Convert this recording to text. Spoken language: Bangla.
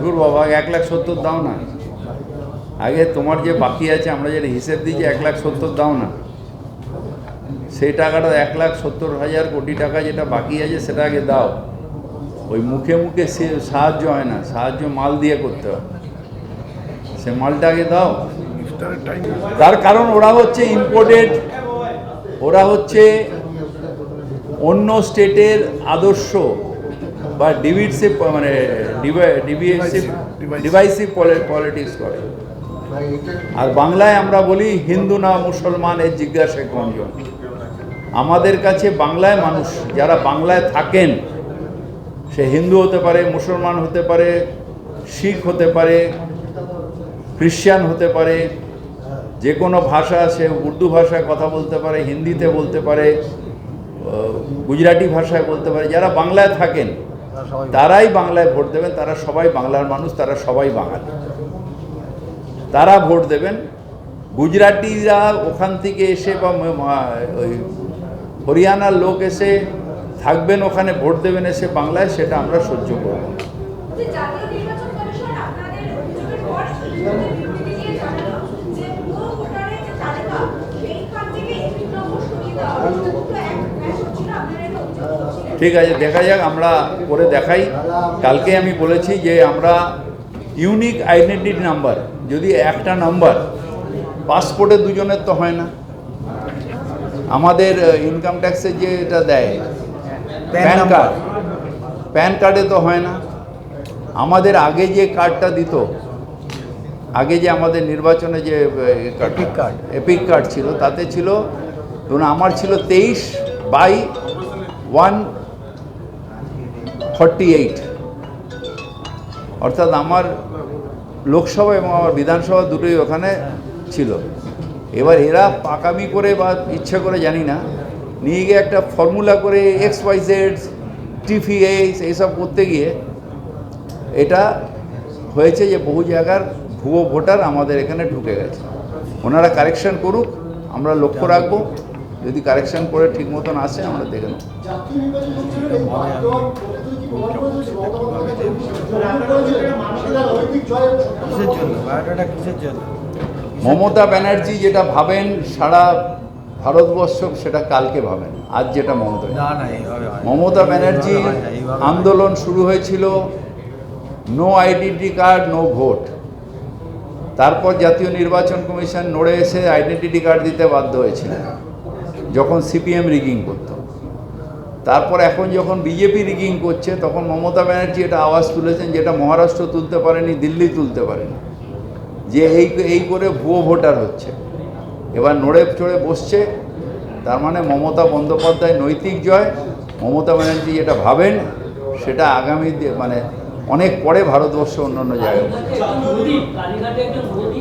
দূর বাবা, এক লাখ সত্তর দাও না। আগে তোমার যে বাকি আছে, আমরা যেটা হিসেব দিই যে এক লাখ সত্তর দাও না। সেই টাকাটা এক লাখ সত্তর হাজার কোটি টাকা যেটা বাকি আছে, সেটা আগে দাও। ওই মুখে মুখে সে সাহায্য হয় না, সাহায্য মাল দিয়ে করতে হয়। সে মালটা আগে দাও। তার কারণ ওরা হচ্ছে ইম্পোর্টেড ওরা হচ্ছে অন্য স্টেটের আদর্শ। বা ডিভিডসিভ মানে ডিভাইসিভ পলিটিক্স করে। আর বাংলায় আমরা বলি হিন্দু না মুসলমান এর জিজ্ঞাসা কোনজন আমাদের কাছে বাংলায় মানুষ যারা বাংলায় থাকেন সে হিন্দু হতে পারে মুসলমান হতে পারে শিখ হতে পারে খ্রিশ্চান হতে পারে যে কোনো ভাষা সে উর্দু ভাষায় কথা বলতে পারে হিন্দিতে বলতে পারে গুজরাটি ভাষায় বলতে পারে যারা বাংলায় থাকেন তারাই বাংলায় ভোট দেবেন তারা সবাই বাংলার মানুষ তারা সবাই বাঙালি। তারা ভোট দেবেন গুজরাটিরা ওখান থেকে এসে বা ওই হরিয়ানার লোক এসে থাকবেন ওখানে ভোট দেবেন এসে বাংলায় সেটা আমরা সহ্য করব না। যে জাতীয় নির্বাচন কমিশন আপনাদের অভিযোগের পর বিবৃতি দিয়ে জানালো যে পুরো ভোটারের যে তালিকা সেইখান থেকে একটি নম্বর সরিয়ে দেওয়া হয়েছে দুটো এক ম্যাচ হচ্ছিল আপনারা এটা অভিযোগ করছিলেন ঠিক আছে দেখা যাক আমরা করে দেখাই। কালকে আমি বলেছি যে আমরা ইউনিক আইডেন্টিটি নাম্বার যদি একটা নাম্বার পাসপোর্টে দুজনের তো হয় না। আমাদের ইনকাম ট্যাক্সের যে এটা দেয় প্যান কার্ড প্যান কার্ডে তো হয় না। আমাদের আগে যে কার্ডটা দিত আগে যে আমাদের নির্বাচনে যে এপিক কার্ড এপিক কার্ড ছিল তাতে ছিল ধরুন আমার ছিল তেইশ বাই ওয়ান ফর্টি এইট অর্থাৎ আমার লোকসভা এবং আমার বিধানসভা দুটোই ওখানে ছিল। এবার এরা পাকামি করে বা ইচ্ছে করে, জানি না, নিয়ে গিয়ে একটা ফর্মুলা করে এক্স ওয়াই জেড টিফিএস এইসব করতে গিয়ে এটা হয়েছে যে বহু জায়গার ভুয়ো ভোটার আমাদের এখানে ঢুকে গেছে। ওনারা কারেকশন করুক, আমরা লক্ষ্য রাখব। যদি কারেকশন করে ঠিক মতন আসে আমরা দেখে নেব মমতা ব্যানার্জি যেটা ভাবেন সারা ভারতবর্ষ সেটা কালকে ভাবেন আজ যেটা মমতা। মমতা ব্যানার্জি। আন্দোলন শুরু হয়েছিল no identity card no vote তারপর জাতীয় নির্বাচন কমিশন নড়ে এসে আইডেন্টিটি কার্ড দিতে বাধ্য হয়েছিল যখন সিপিএম রিগিং করতো। তারপর এখন যখন বিজেপি রিগিং করছে, তখন মমতা ব্যানার্জি এটা আওয়াজ তুলেছেন যেটা মহারাষ্ট্র তুলতে পারেনি, দিল্লি তুলতে পারেনি। যে এই এই করে ভুয়ো ভোটার হচ্ছে। এবার নড়ে চড়ে বসছে, তার মানে মমতা বন্দ্যোপাধ্যায় নৈতিক জয়, মমতা ব্যানার্জি যেটা ভাবেন, সেটা আগামী মানে অনেক পরে ভারতবর্ষ অন্য অন্য জায়গায়